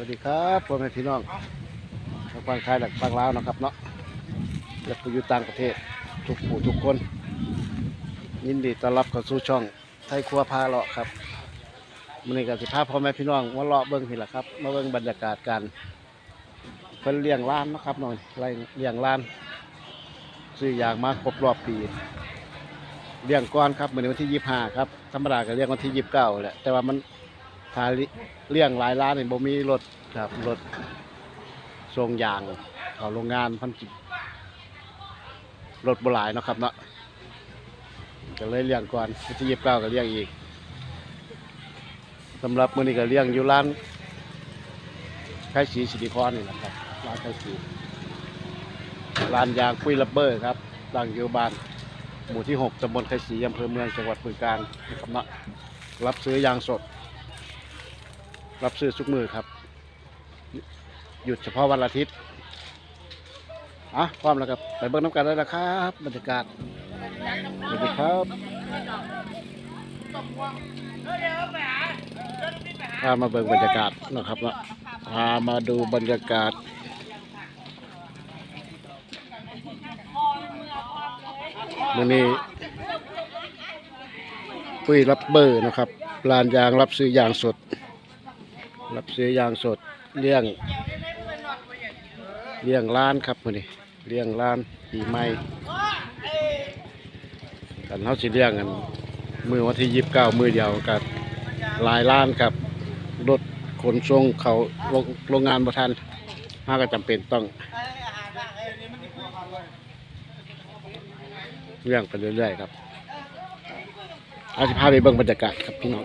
วัสดีครับพ่อแม่พี่น้องทางฝั่งไทยและฝั่งลาวนะครับเนาะและผู้อยู่ต่างประเทศทุกผู้ทุกคน ยินดีต้อนรับเข้าสู่ช่องไทยครัวพาเลาะครับมื้อนี้ก็สิพาพ่อแม่พี่น้องมาเลาะเบิ่งนี่แหละครับมาเบิ่งบรรยากาศการเพิ่นเลี้ยงร้านนะครับหน่อยไล่เลี้ยงร้านซื้ออย่างมาครบรอบปีเลี้ยงก่อนครับมื้อนวันที่ยี่สิบห้าครับธรรมดาก็เลี้ยงวันที่ยี่สิบเก้าแหละแต่ว่ามัน ถ้าเลี้ยงหลายร้านนี่บ่มีรถครับรถส่งยางเข้าโรงงานพันจิรถบ่หลายเนาะครับเนาะก็เลยเลี้ยงก่อนวันที่ยี่สิบเก้าก็เลี้ยงอีกสำหรับมื้อนี้ก็เลี้ยงอยู่ร้านไข่สีสิริพรนี่แหละครับร้านไข่สีร้านยางปุ้ยระเบอร์ครับตั้งอยู่บ้านหมู่ที่หกตำบลไข่สีอำเภอเมืองจังหวัดบึงกาฬนะครับเนาะรับซื้อยางสด รับซื้อทุกมือครับ หยุดเฉพาะวันอาทิตย์อะพร้อมแล้วครับไปเบิ่งน้ำกันได้แล้วครับบรรยากาศสวัสดีครับพามาเบิ่งบรรยากาศนะครับเนาะพามาดูบรรยากาศวันนี้ปุ้ยรับเบอร์นะครับลานยางรับซื้อยางสด รับซื้อยางสดเลี้ยงเลี้ยงร้านครับมือนี้เลี้ยงร้านปีใหม่กันเฮาสิเลี้ยงกันมือวันที่ยี่สิบเก้ามือเดียวกับหลายร้านครับรถขนส่งเขาโรงงงานบ่ทันมาก็จำเป็นต้องเลี้ยงไปเรื่อยๆครับอาสิพาไปเบิ่งบรรยากาศครับพี่น้อง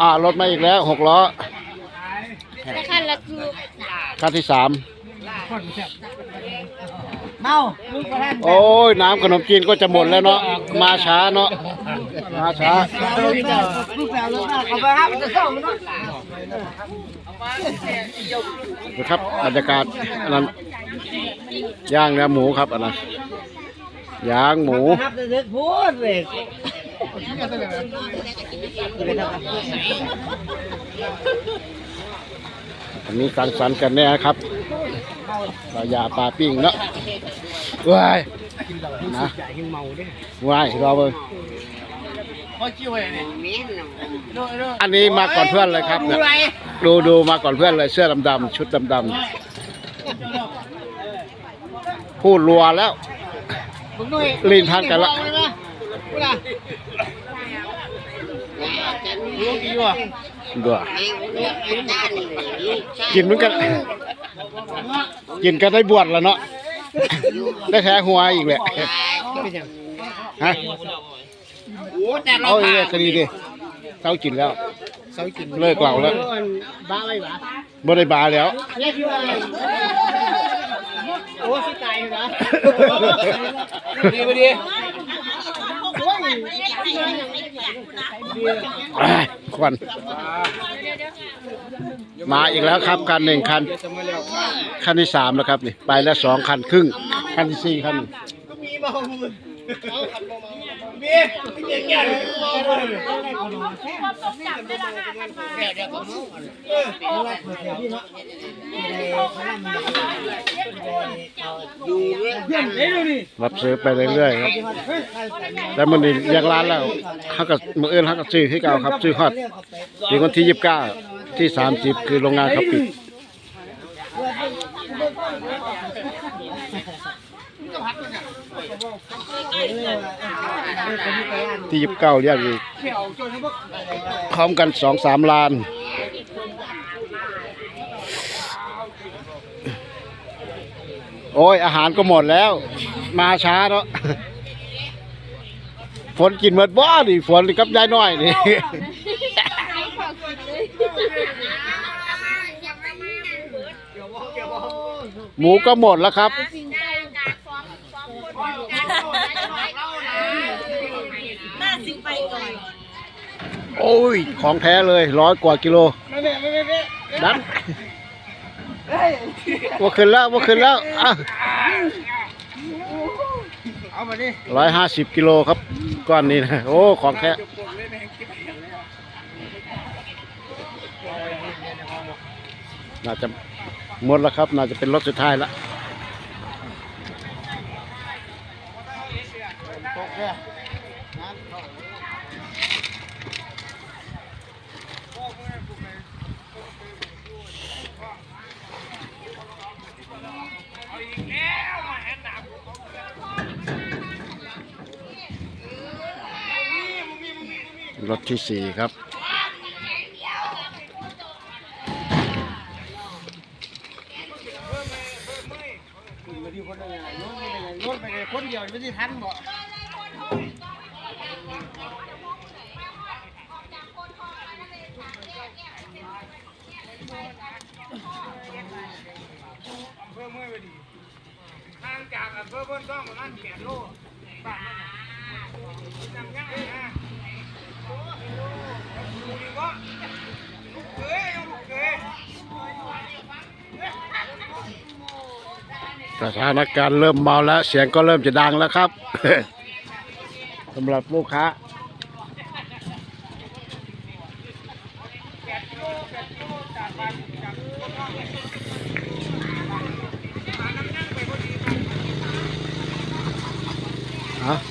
อ่ารถมาอีกแล้วหกล้อแต่คันละคือคันที่สาม เมาลูกประธานโอ้ยน้ำขนมจีนก็จะหมดแล้วเนาะมาช้าเนาะมาช้าลูกแปลลูกแปลลูกแปลเขาไปครับจะส่งมันนะครับบรรยากาศอันนั้นย่างเนื้อหมูครับอันนั้นย่างหมูครับจะเด็กพูดเลย อันนี้สังสรรค์กันแน่ครับปลายาปลาปิ้งเนาะว้ายนะว้ายรอเบิ่งอันนี้มาก่อนเพื่อนเลยครับเนี่ยดูดูมาก่อนเพื่อนเลยเสื้อดำๆชุดดำๆพูดรัวแล้วลีนพันกันละ ดัวกินเหมือนกันกินกันได้บวชแล้วเนาะได้แท้หัวอีกแหละฮะเอาอีกเลยคดีดิเศร้ากินแล้วเศร้ากินเลิกเหล่าแล้วบ้าไว้บ้าบ่ได้บาแล้วโอ้สิตายเหรอดีพอดี ควันมาอีกแล้วครับคันหนึ่งคันคันที่สามแล้วครับนี่ไปแล้วสองคันครึ่งคันที่สี่คัน มีเมามือมีมีเกี่ยวเมาเลยเพื่อนเอ้ดูดิรับซื้อไปเรื่อยๆครับแต่มันนี่ยังร้านแล้วเขาก็มืออื่นเขาก็ซื้อให้เก่าครับซื้อฮอดถึงวันที่ยี่สิบเก้าที่สามสิบคือโรงงานเขาปิด ที่ยิบเก้าเรียกอีกพร้อมกันสองสามล้านโอ้ย อาหารก็หมดแล้ว มาช้าเนาะฝนกินเมดบ่ดิฝนกับยายน้อยนี่หมูก็หมดแล้วครับ น่าสิไปก่อน โอ้ย ของแท้เลยร้อยกว่ากิโลไม่ไม่ไม่ไม่ไม่ดันว่าขึ้นแล้วว่าขึ้นแล้วเอามาดิร้อยห้าสิบกิโลครับ ก้อนนี้นะ โอ้ ของแท้น่าจะหมดแล้วครับ น่าจะเป็นรถสุดท้ายแล้วตกเนี่ย รถที่สี่ครับมาที่คนเดียวไม่ได้ทันบ่เพิ่มเมื่อไปดีห่างจากอำเภอเพิ่นต้องประมาณแปดโลบ้านมันน่ะจำยังไงนะ สถานการณ์เริ่มเมาแล้ว เสียงก็เริ่มจะดังแล้วครับ สำหรับลูกค้า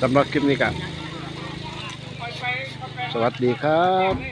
สำหรับคลิปนี้กัน สวัสดีครับ